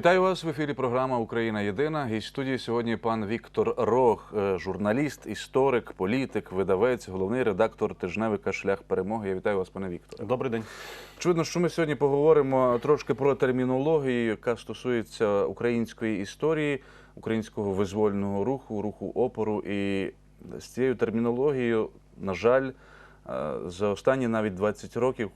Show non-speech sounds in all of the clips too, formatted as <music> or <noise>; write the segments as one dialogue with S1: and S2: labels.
S1: Вітаю вас в ефірі. Програма Україна Єдина. Гість студії сьогодні пан Віктор Рох, е, журналіст, історик, політик, видавець, головний редактор тижневика Шлях перемоги. Я вітаю вас, пане Вікторе.
S2: Добрий день.
S1: Очевидно, що ми сьогодні поговоримо трошки про термінологію, яка стосується української історії, українського визвольного руху, руху опору. І з цією термінологією, на жаль, е, за останні навіть 20 років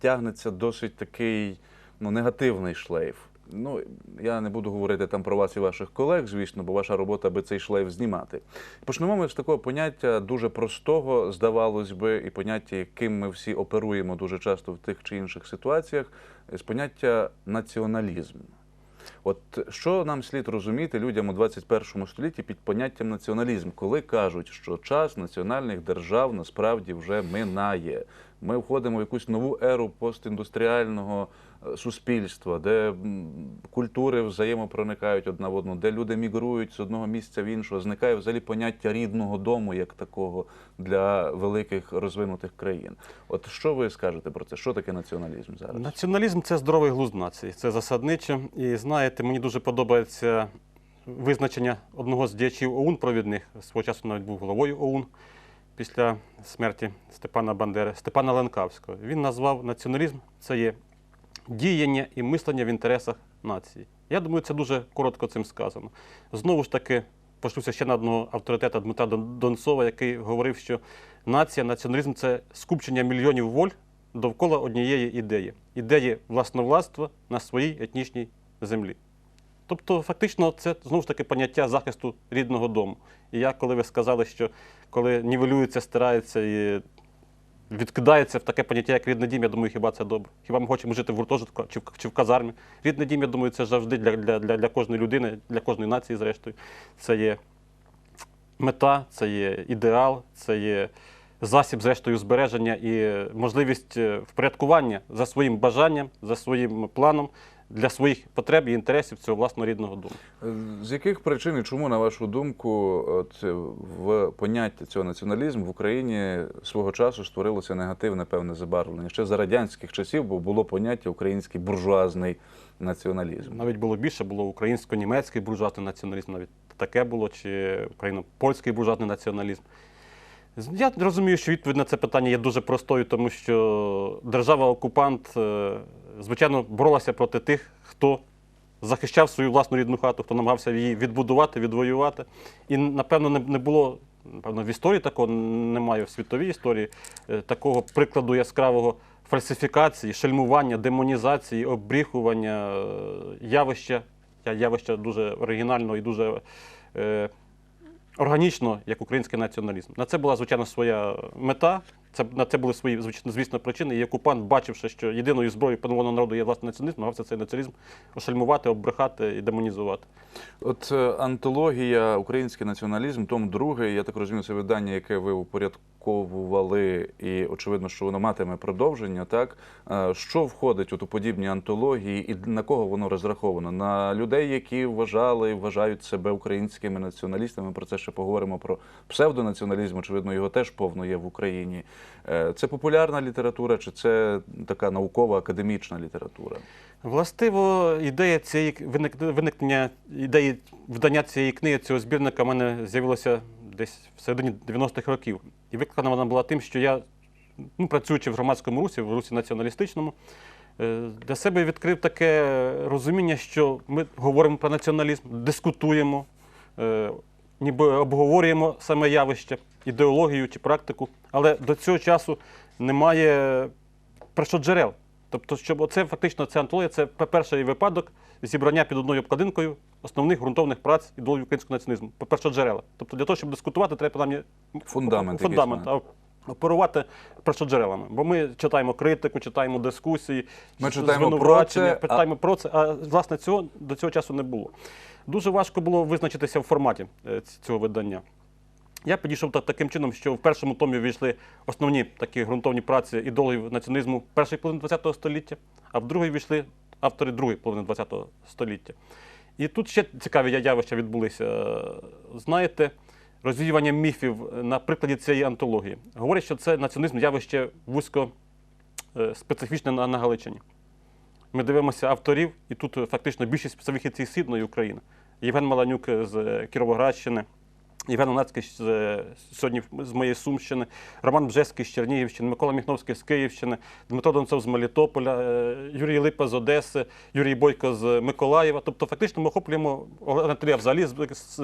S1: тягнеться досить такий ну, негативний шлейф. Ну, я не буду говорити там про вас і ваших колег, звісно, бо ваша робота аби цей шлейф знімати. Почнемо ми з такого поняття дуже простого, здавалось би, і поняття, яким ми всі оперуємо дуже часто в тих чи інших ситуаціях, з поняття націоналізм. От що нам слід розуміти людям у 21 столітті під поняттям націоналізм, коли кажуть, що час національних держав насправді вже минає. Ми входимо в якусь нову еру постіндустріального суспільства, де культури взаємопроникають одна в одну, де люди мігрують з одного місця в іншого, зникає взагалі поняття рідного дому як такого для великих розвинутих країн. От що ви скажете про це? Що таке націоналізм зараз?
S2: Націоналізм це здоровий глузд нації, це засадниче. І знаєте, мені дуже подобається визначення одного з діячів ОУН провідних. Свого часу навіть був головою ОУН після смерті Степана Бандери, Степана Ленкавського. Він назвав націоналізм це є діяння і мислення в інтересах нації. Я думаю, це дуже коротко цим сказано. Знову ж таки, пошлюся ще на одного авторитета Дмитра Донцова, який говорив, що нація, націоналізм це скупчення мільйонів воль довкола однієї ідеї ідеї власновластва на своїй етнічній землі. Тобто, фактично, це знову ж таки поняття захисту рідного дому. І я, коли ви сказали, що коли нівелюється, стирається і відкидається в таке поняття, як рідний дім, я думаю, хіба це добре? Хіба ми хочемо жити в гуртожитку чи в, чи в казармі? Рідний дім, я думаю, це завжди для, для, для, для кожної людини, для кожної нації, зрештою. Це є мета, це є ідеал, це є засіб, зрештою, збереження і можливість е, впорядкування за своїм бажанням, за своїм планом для своїх потреб і інтересів цього власного рідного дому.
S1: З яких причин і чому, на вашу думку, от е, в поняття цього націоналізму в Україні свого часу створилося негативне певне забарвлення? Ще за радянських часів бо було поняття український буржуазний націоналізм.
S2: Навіть було більше, було українсько-німецький буржуазний націоналізм, навіть таке було, чи україно-польський буржуазний націоналізм. Я розумію, що відповідь на це питання є дуже простою, тому що держава-окупант, е, звичайно, боролася проти тих, хто захищав свою власну рідну хату, хто намагався її відбудувати, відвоювати. І, напевно, не, було, напевно, в історії такого немає в світовій історії е, такого прикладу яскравого фальсифікації, шельмування, демонізації, обріхування е, явища, я- явища дуже оригінального і дуже е, органічно, як український націоналізм. На це була, звичайно, своя мета. Це, на це були свої, звичайно, звісно, причини. І окупант, бачивши, що єдиною зброєю панованого народу є власне націоналізм, намагався цей націоналізм ошельмувати, оббрехати і демонізувати.
S1: От е, антологія Український націоналізм, том другий, я так розумію, це видання, яке ви упорядковували, і очевидно, що воно матиме продовження. Так Е, що входить у подібні антології, і на кого воно розраховано? На людей, які вважали і вважають себе українськими націоналістами. Ми про це ще поговоримо про псевдонаціоналізм. Очевидно, його теж повно є в Україні. Е, Це популярна література, чи це така наукова академічна література?
S2: Властиво, ідея цієї виникнення ідеї видання цієї книги, цього збірника, в мене з'явилося десь в середині 90-х років. І викликана вона була тим, що я, ну, працюючи в громадському русі, в русі націоналістичному, е, для себе відкрив таке розуміння, що ми говоримо про націоналізм, дискутуємо, е, ніби обговорюємо саме явище, ідеологію чи практику, але до цього часу немає першоджерел. Тобто, щоб оце фактично ця антологія, це перший випадок зібрання під одною обкладинкою основних ґрунтовних праць ідеології українського націоналізму. Першоджерела. Тобто для того, щоб дискутувати, треба принаймні
S1: Фундамент.
S2: фундамент оперувати першоджерелами. Бо ми читаємо критику, читаємо дискусії,
S1: Ми читаємо про це, а-
S2: про це, а власне цього до цього часу не було. Дуже важко було визначитися в форматі е, цього видання. Я підійшов так, таким чином, що в першому томі війшли основні такі ґрунтовні праці ідеологів націоналізму першої половини ХХ століття, а в другий війшли автори другої половини ХХ століття. І тут ще цікаві явища відбулися. Знаєте, розвіювання міфів на прикладі цієї антології. Говорять, що це націоналізм явище вузько е, специфічне на, Галичині. Ми дивимося авторів, і тут фактично більшість вихідці з Східної України. Євген Маланюк з е, Кіровоградщини, Євген Онецький з, е, сьогодні з моєї Сумщини, Роман Бжеський з Чернігівщини, Микола Міхновський з Київщини, Дмитро Донцов з Мелітополя, е, Юрій Липа з Одеси, Юрій Бойко з Миколаєва. Тобто, фактично, ми охоплюємо Анатолія взагалі з, з,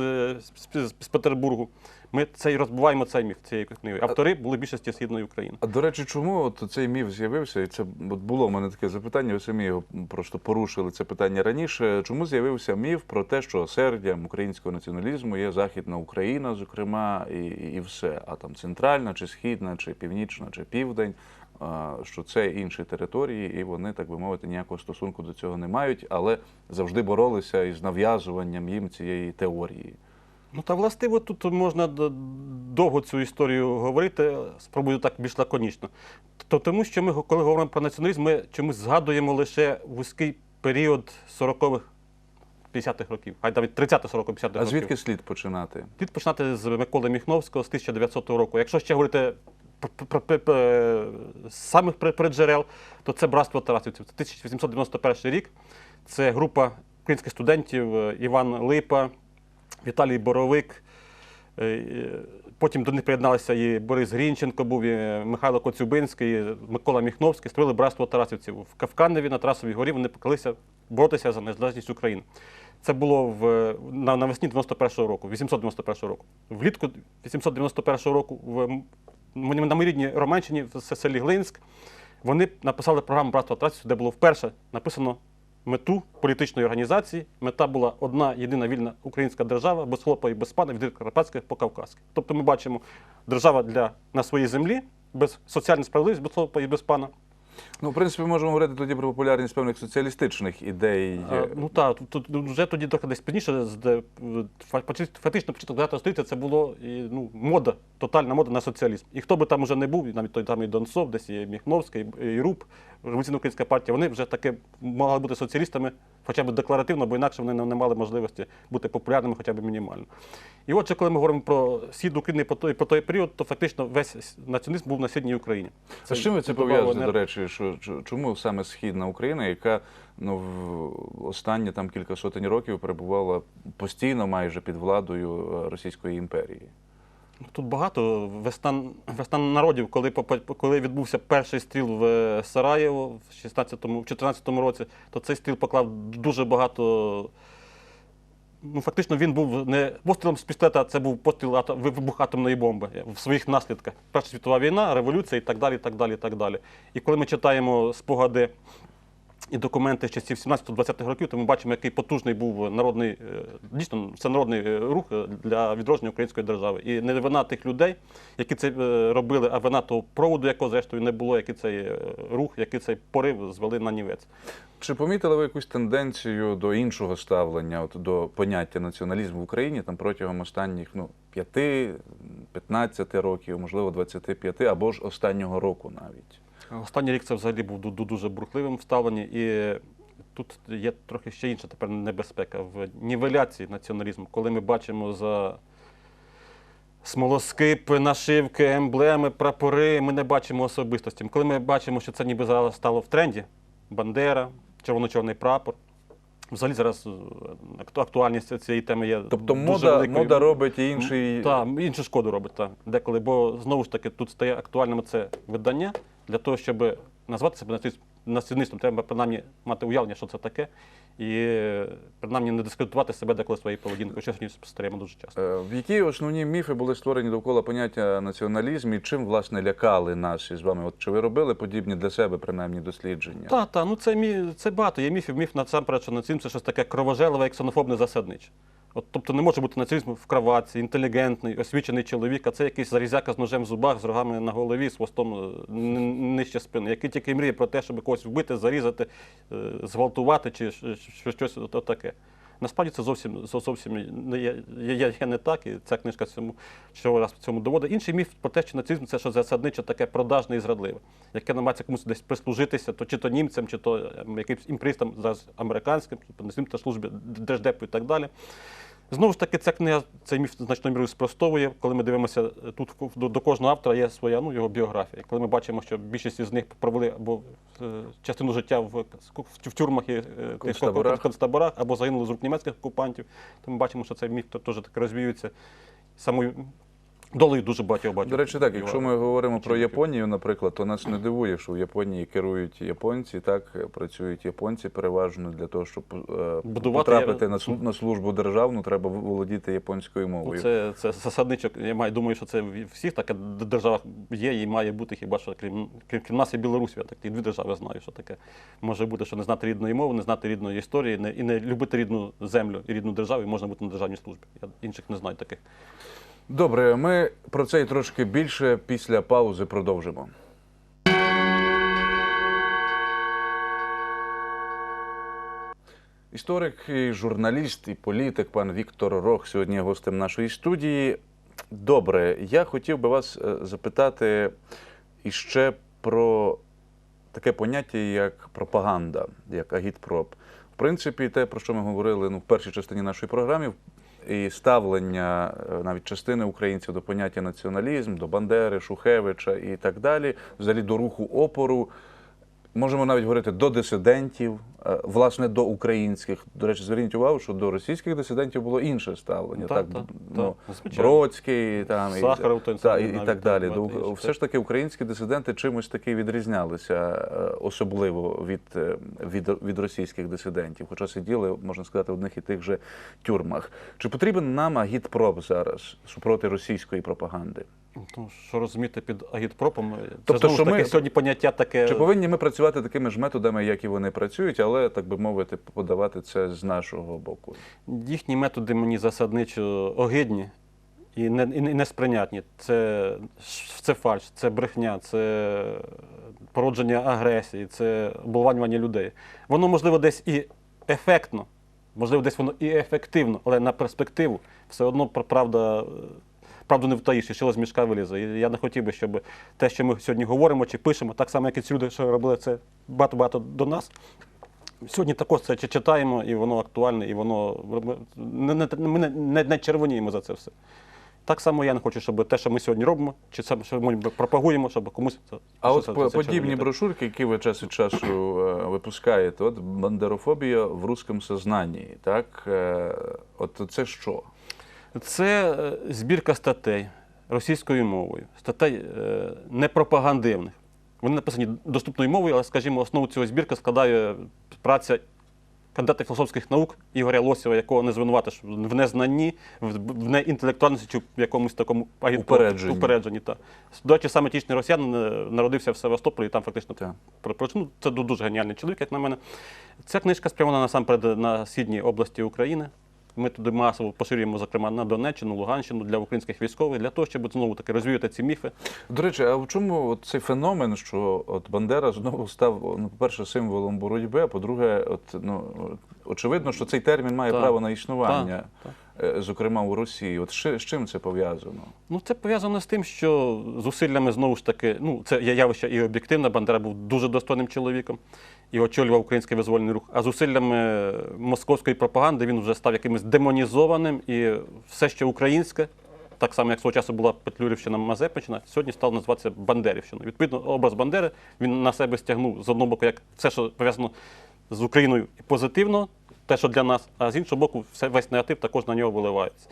S2: з, з Петербургу. Ми цей розбиваємо цей міф цієї книги. Автори були більшості Східної України.
S1: А до речі, чому от цей міф з'явився? І це от було в мене таке запитання. Ви самі його просто порушили це питання раніше. Чому з'явився міф про те, що сердям українського націоналізму є Західна Україна, зокрема, і, і все, а там центральна, чи східна, чи північна, чи південь, що це інші території, і вони, так би мовити, ніякого стосунку до цього не мають, але завжди боролися із нав'язуванням їм цієї теорії.
S2: Ну та властиво тут можна довго цю історію говорити. Спробую так більш лаконічно. То тому, що ми, коли говоримо про націоналізм, ми чомусь згадуємо лише вузький період 40-х, 50-х років, а навіть 30-40 50-х
S1: А
S2: років.
S1: звідки слід починати?
S2: Слід починати з Миколи Міхновського з 1900 року. Якщо ще говорити про, про, самих переджерел, то це братство Тарасівців. Це 1891 рік. Це група українських студентів е, Іван Липа, Віталій Боровик. е, е, Потім до них приєдналися і Борис Грінченко, був і Михайло Коцюбинський, і Микола Міхновський, створили братство Тарасівців. В Кавканеві на Тарасовій горі вони поклалися боротися за незалежність України. Це було в, на, навесні 91-го року, 891 року. Влітку 891 року в, на моїй рідній Романщині, в селі Глинськ, вони написали програму братства Тарасівців, де було вперше написано мету політичної організації. Мета була одна єдина вільна українська держава, без хлопа і без пана, від Карпатських по Кавказки. Тобто ми бачимо держава для, на своїй землі, без соціальної справедливості, без хлопа і без пана.
S1: Ну, в принципі, можемо говорити тоді про популярність певних соціалістичних ідей.
S2: А, ну так, тут, тут вже тоді трохи десь пізніше, де, фактично початок 20 століття це було і, ну, мода, тотальна мода на соціалізм. І хто би там вже не був, навіть той там і Донцов, десь і Міхновський, і Руб, Революційна Українська партія, вони вже таки могли бути соціалістами, хоча б декларативно, бо інакше вони не, мали можливості бути популярними хоча б мінімально. І отже, коли ми говоримо про схід України по той, по той період, то фактично весь націоналізм був на східній Україні.
S1: А з чим ви це
S2: не-
S1: до речі? Що, чому саме Східна Україна, яка ну, в останні там кілька сотень років перебувала постійно майже під владою е, Російської імперії?
S2: Тут багато весна, весна народів, коли, коли відбувся перший стріл в е, Сараєво в 16-му, в 14-му році, то цей стріл поклав дуже багато. Ну, фактично, він був не пострілом з пістолета, це був постріл вибух атомної бомби в своїх наслідках. Перша світова війна, революція і так далі. І так далі, і так далі. І коли ми читаємо спогади і документи з часів 17-20-х років, то ми бачимо, який потужний був народний, е, дійсно, це народний е, рух е, для відродження української держави. І не вина тих людей, які це робили, а вина того проводу, якого зрештою не було, який цей рух, який цей порив звели на нівець.
S1: Чи помітили ви якусь тенденцію до іншого ставлення, от, до поняття націоналізму в Україні там протягом останніх ну, 5-15 років, можливо, 25, або ж останнього року навіть?
S2: Останній рік це взагалі був ду- ду- дуже бурхливим вставленні, і тут є трохи ще інша тепер небезпека в нівеляції націоналізму, коли ми бачимо за смолоскипи, нашивки, емблеми, прапори, ми не бачимо особистості. Коли ми бачимо, що це ніби зараз стало в тренді, Бандера, червоно-чорний прапор. Взагалі зараз е, актуальність цієї теми є.
S1: Тобто
S2: дуже
S1: мода,
S2: великою.
S1: мода робить інший.
S2: Так, іншу шкоду робить, так. Деколи, бо знову ж таки тут стає актуальним це видання. Для того, щоб назвати себе націоністом, треба принаймні мати уявлення, що це таке, і принаймні не дискредитувати себе деколи своєю поведінкою, що сьогодні спостерігаємо дуже часто.
S1: Е, В які основні міфи були створені довкола поняття націоналізм і чим власне лякали нас із вами? От чи ви робили подібні для себе принаймні дослідження?
S2: Так, так, ну це мі, це багато. Є міфів. Міф насамперед, що нацизм це щось таке кровожерливе і ксенофобне засадниче. От, тобто не може бути нацизм в кроватці, інтелігентний, освічений чоловік, а це якийсь зарізяка з ножем в зубах, з рогами на голові, з хвостом е, нижче спини, який тільки мріє про те, щоб когось вбити, зарізати, е, зґвалтувати чи щ- щ- щось таке. Насправді це зовсім зовсім не є, є, є- не так, і ця книжка цьому що раз цьому доводить. Інший міф про те, що нацизм це що засадниче таке продажне і зрадливе, яке намагається комусь десь прислужитися, то чи то німцям, чи то ем, якимсь імпристам зараз американським, нацизм та службі держдепу і так далі. Знову ж таки, ця книга цей міф значною мірою спростовує. Коли ми дивимося е, тут до, до кожного автора є своя ну, його біографія. Коли ми бачимо, що більшість з них провели або е, частину життя в, в тюрмах і е,
S1: Концтаборах.
S2: концтаборах, або загинули з рук німецьких окупантів, то ми бачимо, що цей міф теж таки розвіюється самою долею дуже багатьох багатьох.
S1: До речі, так, якщо ми говоримо про. Японію, наприклад, то нас не дивує, що в Японії керують японці, так працюють японці переважно для того, щоб е,
S2: Будувати
S1: потрапити
S2: я-
S1: на слу- на службу державну, треба володіти японською
S2: Ну,
S1: мовою.
S2: Це, це засадничок. Я маю, думаю, що це в всіх таке державах є і має бути, хіба що крім, крім, крім нас і Білорусі, я так ті дві держави знаю, що таке може бути, що не знати рідної мови, не знати рідної історії, не, і не любити рідну землю і рідну державу, і можна бути на державній службі. Я інших не знаю таких.
S1: Добре, ми про це і трошки більше після паузи продовжимо. Історик, і журналіст і політик пан Віктор Рох сьогодні гостем нашої студії. Добре, я хотів би вас е, запитати іще про таке поняття, як пропаганда, як агітпроп. В принципі, те, про що ми говорили ну, в першій частині нашої програми, і ставлення е, навіть частини українців до поняття націоналізм, до Бандери, Шухевича і так далі, взагалі до руху опору. Можемо навіть говорити до дисидентів, е, власне, до українських. До речі, зверніть увагу, що до російських дисидентів було інше ставлення.
S2: Так,
S1: Так,
S2: так,
S1: ну,
S2: так.
S1: Бродський там, і-
S2: Сахаров той
S1: та, і, і так далі. До, все ж таки українські дисиденти чимось таки відрізнялися е, особливо від, е, від, від російських дисидентів, хоча сиділи, можна сказати, в одних і тих же тюрмах. Чи потрібен нам агітпроп зараз супроти російської пропаганди?
S2: Ну, що розуміти під агітпропом, це
S1: Тобто,
S2: знову
S1: що
S2: таки
S1: ми-
S2: сьогодні поняття таке.
S1: Чи повинні ми працювати такими ж методами, як і вони працюють, але так би мовити, подавати це з нашого боку?
S2: Їхні методи мені засадничо огидні і, не, і не- несприйнятні. Це, це фальш, це брехня, це породження агресії, це оболванювання людей. Воно, можливо, десь і ефектно, можливо, десь воно і ефективно, але на перспективу все одно правда. Правду не втаїш, і шило з мішка вилізе. І я не хотів би, щоб те, що ми сьогодні говоримо чи пишемо, так само, як і ці люди, що робили це багато-багато до нас, Сьогодні також це чи- читаємо, і воно актуальне, і воно ми не, не, червоніємо за це все. Так само я не хочу, щоб те, що ми сьогодні робимо, чи це, що ми пропагуємо, щоб комусь це.
S1: А
S2: що
S1: от
S2: це-
S1: по-
S2: це
S1: подібні
S2: червоніти.
S1: брошурки, які ви час від часу е, випускаєте, от бандерофобія в русскому сознанні, так? Е, От це що?
S2: Це е, збірка статей російською мовою, статей е, непропагандивних. Вони написані доступною мовою, але, скажімо, основу цього збірки складає праця кандидата філософських наук Ігоря Лосєва, якого не звинуватиш в незнанні, в неінтелектуальності чи в якомусь такому
S1: Упередженні.
S2: упередженні. Та. До речі, саме тічний росіянин е, народився в Севастополі і там фактично ну, це дуже геніальний чоловік, як на мене. Ця книжка спрямована насамперед на східній області України. Ми туди масово поширюємо, зокрема, на Донеччину, Луганщину для українських військових, для того, щоб знову таки розвіяти ці міфи.
S1: До речі, а в чому от цей феномен, що от Бандера знову став, ну, по-перше, символом боротьби, а по-друге, от, ну, очевидно, що цей термін має
S2: Так.
S1: право на існування,
S2: Так,
S1: е, зокрема у Росії. От з чим це пов'язано?
S2: Ну, це пов'язано з тим, що зусиллями знову ж таки, ну це явище і об'єктивне. Бандера був дуже достойним чоловіком і очолював український визвольний рух. А зусиллями московської пропаганди він вже став якимось демонізованим, і все, що українське, так само як свого часу була Петлюрівщина Мазепичина, сьогодні стало називатися Бандерівщиною. Відповідно, образ Бандери він на себе стягнув з одного боку, як все, що пов'язано з Україною позитивно, те, що для нас, а з іншого боку, весь негатив також на нього виливається.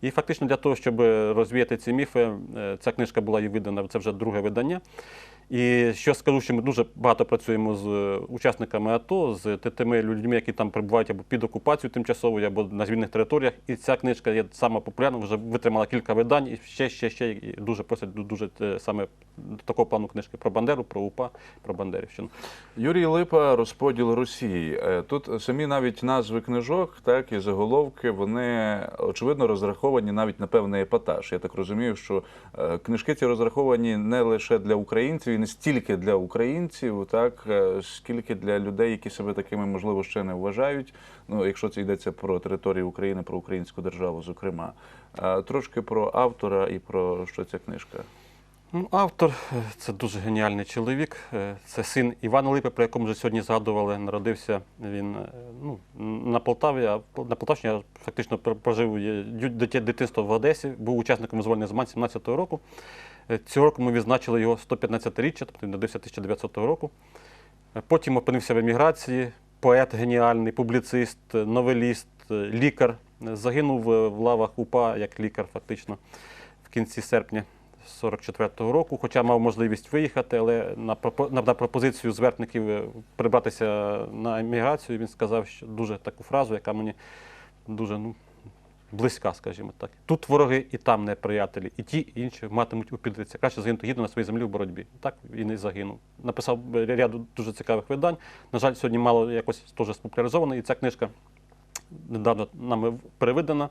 S2: І фактично для того, щоб розвіяти ці міфи, е, ця книжка була і видана, це вже друге видання. І що скажу, що ми дуже багато працюємо з е, учасниками АТО, з тими людьми, які там перебувають або під окупацією тимчасовою, або на звільних територіях. І ця книжка є сама популярна, вже витримала кілька видань, і ще, ще, ще і дуже просять дуже е, саме такого плану книжки про Бандеру, про УПА, про Бандерівщину.
S1: Юрій Липа, розподіл Росії. Е, Тут самі навіть назви книжок, так і заголовки, вони очевидно розраховані навіть на певний епатаж. Я так розумію, що книжки ці розраховані не лише для українців, і не стільки для українців, так е, скільки для людей, які себе такими можливо ще не вважають. Ну, якщо це йдеться про територію України, про українську державу, зокрема. Трошки про автора і про що ця книжка.
S2: Ну, Автор е, це дуже геніальний чоловік. Е, Це син Івана Липи, про якому вже сьогодні згадували. Народився він ну, на Полтаві, а на Полтавщині я фактично прожив дитинство в Одесі, був учасником визвольних змагань 17-го року. Е, Цього року ми відзначили його 115-річчя, тобто він народився 1900 року. Е, Потім опинився в еміграції, поет геніальний, публіцист, е, новеліст, лікар. Загинув в лавах УПА як лікар, фактично, в кінці серпня 44-го року, хоча мав можливість виїхати, але на, на, пропозицію зверхників е, прибратися на еміграцію, він сказав що дуже таку фразу, яка мені дуже ну, близька, скажімо так. Тут вороги і там неприятелі, і ті, і інші матимуть у підриці. Краще загинути гідно на своїй землі в боротьбі. Так і не загинув. Написав ряду дуже цікавих видань. На жаль, сьогодні мало якось теж спопуляризовано, і ця книжка недавно нами перевидана.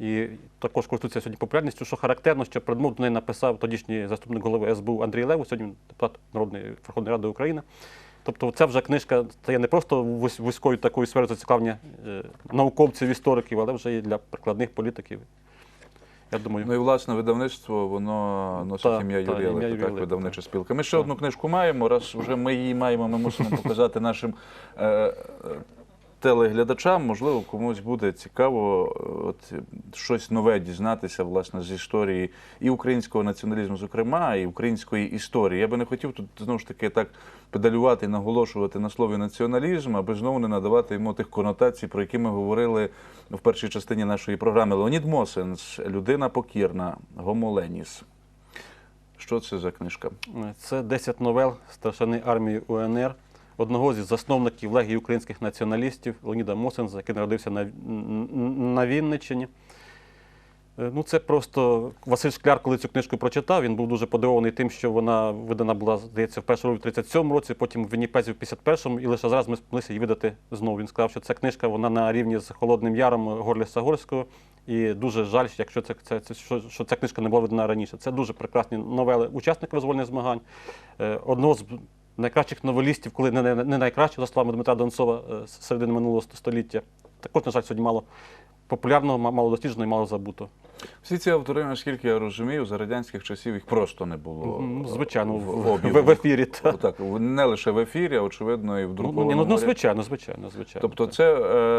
S2: І також користується сьогодні популярністю, що характерно, що предмов до неї написав тодішній заступник голови СБУ Андрій Леву, сьогодні депутат Народної Верховної Ради України. Тобто ця вже книжка стає не просто вузькою такою сферою зацікавлення е, науковців, істориків, але вже і для прикладних політиків. Я думаю,
S1: Ну і власне видавництво воно носить ім'я Юрія
S2: ім'я
S1: Липи, так, видавнича спілка. Ми ще одну книжку маємо. Раз вже ми її маємо, ми мусимо показати нашим е, е, телеглядачам. Можливо, комусь буде цікаво е, от, е, щось нове дізнатися власне з історії і українського націоналізму, зокрема, і української історії. Я би не хотів тут знову ж таки так педалювати і наголошувати на слові націоналізм, аби знову не надавати йому тих конотацій, про які ми говорили в першій частині нашої програми. Леонід Мосенс, людина покірна, гомоленіс. Що це за книжка?
S2: Це 10 новел старшини армії УНР, одного зі засновників Легії українських націоналістів Леоніда Мосенза, який народився на, на Вінниччині. Е, Ну, це просто Василь Шкляр, коли цю книжку прочитав, він був дуже подивований тим, що вона видана була, здається, в першому в 37-му році, потім в Вінніпезі в 51-му, і лише зараз ми спромоглися її видати знову. Він сказав, що ця книжка вона на рівні з Холодним Яром Горліса Горського. І дуже жаль, якщо це, це, це що, що ця книжка не була видана раніше. Це дуже прекрасні новели учасників визвольних змагань. Е, Одного з найкращих новелістів, коли не, не, найкращого, за словами Дмитра Донцова е, середини минулого століття. Також, на жаль, сьогодні мало популярного, ма- мало дослідженого і мало забутого.
S1: Всі ці автори, наскільки я розумію, за радянських часів їх просто не було.
S2: Ну, Звичайно,
S1: в,
S2: в, в, в ефірі. Та.
S1: Так, не лише в ефірі, а очевидно, і в
S2: Ну,
S1: друкованому.
S2: ну, ну,
S1: варіанті.
S2: звичайно, звичайно, звичайно.
S1: Тобто,
S2: так.
S1: це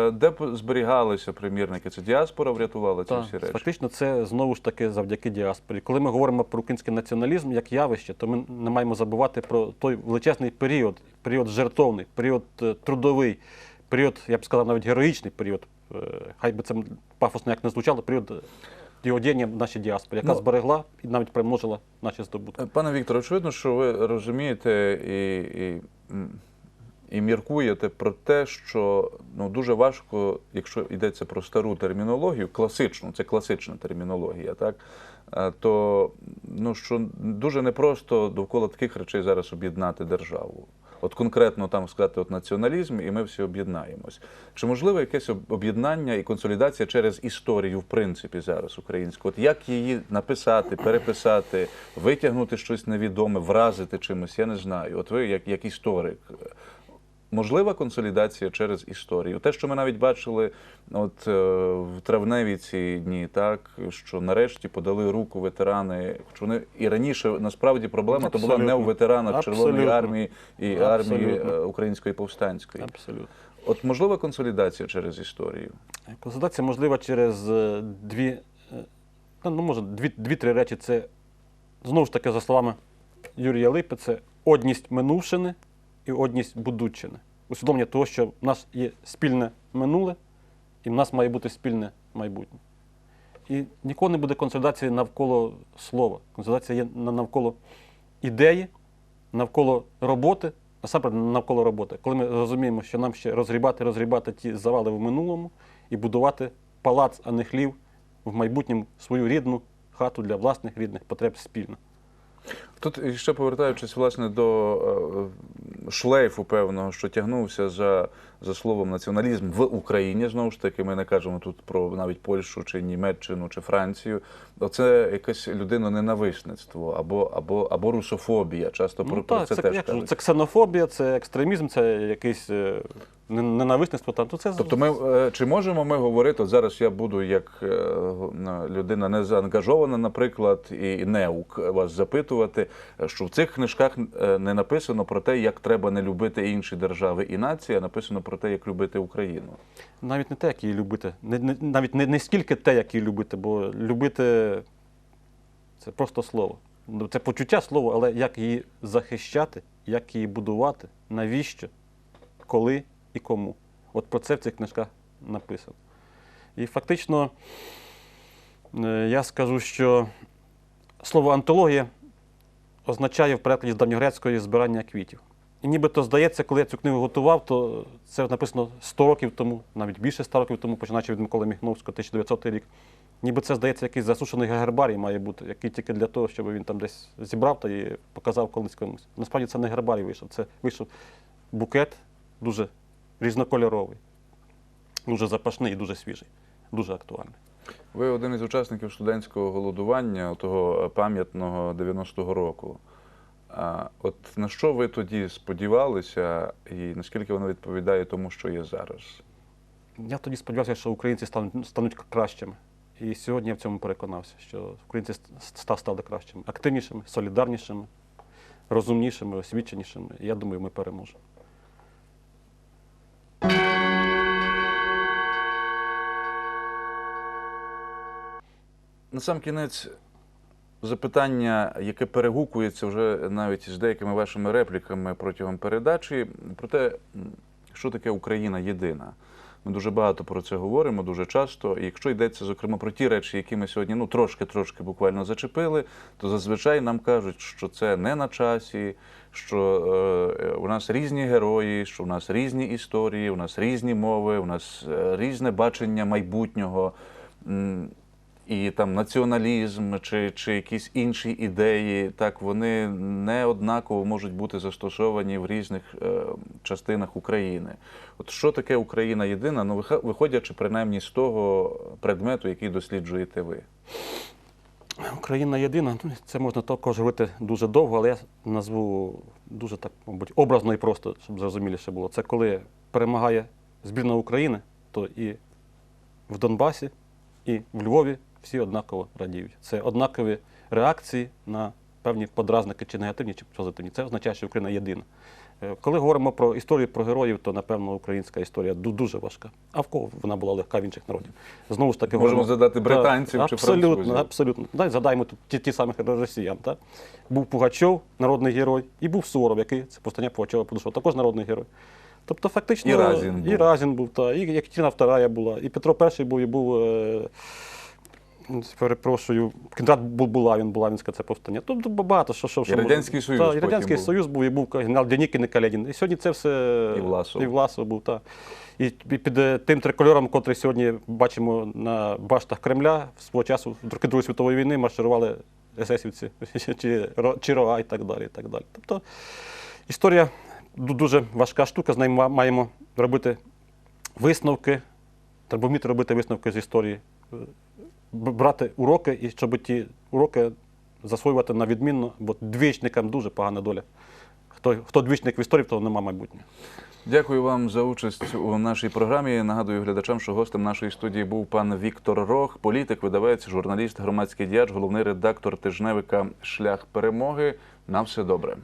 S1: е, де зберігалися примірники? Це діаспора врятувала ці всі речі?
S2: Фактично, це знову ж таки завдяки діаспорі. Коли ми говоримо про український націоналізм як явище, то ми не маємо забувати про той величезний період, період жертовний, період е, трудовий, період, я б сказав, навіть героїчний період. Е, Хай би це пафосно як не звучало, період діодіння в нашій діаспорі, яка
S1: Ну,
S2: зберегла і навіть примножила наші здобутки.
S1: Пане Вікторе, очевидно, що ви розумієте і, і, і міркуєте про те, що ну, дуже важко, якщо йдеться про стару термінологію, класичну, це класична термінологія, так? е, то ну, що дуже непросто довкола таких речей зараз об'єднати державу. От конкретно там сказати от націоналізм, і ми всі об'єднаємось. Чи можливо якесь об'єднання і консолідація через історію, в принципі, зараз українську? От як її написати, переписати, витягнути щось невідоме, вразити чимось? Я не знаю. От ви, як, як історик, можлива консолідація через історію? Те, що ми навіть бачили от, е, в травневі ці дні, так що нарешті подали руку ветерани, хоч вони і раніше насправді проблема то була не у
S2: Абсолютно.
S1: ветеранах Червоної армії і армії
S2: Абсолютно.
S1: е, української повстанської.
S2: Абсолютно.
S1: От можлива консолідація через історію.
S2: Консультація можлива через е, дві, е, ну, може, дві, дві-три речі. Це знову ж таки, за словами Юрія Липи, це одність минувшини і одність будучини. Усвідомлення того, що в нас є спільне минуле, і в нас має бути спільне майбутнє. І ніколи не буде консолідації навколо слова. Консолідація є навколо ідеї, навколо роботи, насамперед навколо роботи. Коли ми розуміємо, що нам ще розгрібати, розгрібати ті завали в минулому і будувати палац, а не хлів в майбутньому свою рідну хату для власних рідних потреб спільно.
S1: Тут ще повертаючись власне до е, шлейфу певного, що тягнувся за, за словом націоналізм в Україні. Знову ж таки, ми не кажемо тут про навіть Польщу чи Німеччину чи Францію. Оце якесь людиноненависництво або, або, або русофобія. Часто про,
S2: Ну,
S1: про
S2: так,
S1: це,
S2: це,
S1: теж
S2: як
S1: кажуть.
S2: це ксенофобія, це екстремізм, це якийсь е, ненависництво там, то це
S1: Тобто, ми е, чи можемо ми говорити? От зараз я буду як е, людина не заангажована, наприклад, і неук вас запитувати, що в цих книжках е, не написано про те, як треба не любити інші держави і нації, а написано про те, як любити Україну.
S2: навіть не те, як її любити. Не, не, навіть не, не скільки те, як її любити, бо любити це просто слово. Ну, Це почуття слова, але як її захищати, як її будувати, навіщо, коли і кому. От про це в цих книжках написано. І фактично е, я скажу, що слово антологія означає в перекладі з давньогрецької збирання квітів. І нібито здається, коли я цю книгу готував, то це написано 100 років тому, навіть більше 100 років тому, починаючи від Миколи Міхновського, 1900 рік. Ніби це здається, якийсь засушений гербарій має бути, який тільки для того, щоб він там десь зібрав та і показав колись комусь. Насправді це не гербарій вийшов, це вийшов букет дуже різнокольоровий, дуже запашний і дуже свіжий, дуже актуальний.
S1: Ви один із учасників студентського голодування, того пам'ятного 90-го року. А от на що ви тоді сподівалися, і наскільки воно відповідає тому, що є зараз?
S2: Я тоді сподівався, що українці стануть, стануть кращими. І сьогодні я в цьому переконався, що українці ста- стали кращими, активнішими, солідарнішими, розумнішими, освіченішими. І я думаю, ми переможемо.
S1: На сам кінець запитання, яке перегукується вже навіть з деякими вашими репліками протягом передачі, про те, що таке Україна єдина. Ми дуже багато про це говоримо, дуже часто. І якщо йдеться, зокрема, про ті речі, які ми сьогодні ну, трошки-трошки буквально зачепили, то зазвичай нам кажуть, що це не на часі, що е, у нас різні герої, що у нас різні історії, у нас різні мови, у нас е, різне бачення майбутнього. І там націоналізм чи, чи якісь інші ідеї, так вони не однаково можуть бути застосовані в різних е, частинах України. От що таке Україна єдина? Ну, виходячи принаймні з того предмету, який досліджуєте ви.
S2: Україна єдина, ну, це можна також говорити дуже довго, але я назву дуже так, мабуть, образно і просто, щоб зрозуміліше було. Це коли перемагає збірна України, то і в Донбасі, і в Львові всі однаково радіють. Це однакові реакції на певні подразники, чи негативні, чи позитивні. Це означає, що Україна єдина. Е, Коли говоримо про історію про героїв, то напевно українська історія дуже важка. А в кого вона була легка в інших народів? Знову ж таки,
S1: Можемо
S2: говоримо-
S1: задати британців чи
S2: абсолютно,
S1: французів.
S2: Абсолютно. Дай згадаємо тут ті, ті самих росіян. Так? Був Пугачов, народний герой, і був Суворов, який це повстання Пугачова подушав, також народний герой. Тобто, фактично,
S1: І Разін був.
S2: і Разін був, та, і Екатерина II була, і Петро І був, і був. Е, Перепрошую, Кондрат Бу- Булавін, Булавінське це повстання. Тобто багато що. що,
S1: І
S2: що
S1: Радянський Союз
S2: Та, і Радянський
S1: був.
S2: Союз був, і був генерал Денікін і Калєдін. І сьогодні це все
S1: І Власов.
S2: І Власов був, так. І під е, тим трикольором, котрий сьогодні бачимо на баштах Кремля, свого часу в роки Другої світової війни марширували есесівці <laughs> чи, чи Рога і так далі. І так далі. Тобто історія дуже важка штука, з нею маємо робити висновки, треба вміти робити висновки з історії, е, брати уроки, і щоб ті уроки засвоювати на відмінно, бо двічникам дуже погана доля. Хто, хто двічник в історії, того нема майбутнього.
S1: Дякую вам за участь у нашій програмі. Нагадую глядачам, що гостем нашої студії був пан Віктор Рох, політик, видавець, журналіст, громадський діяч, головний редактор тижневика Шлях перемоги. На все добре.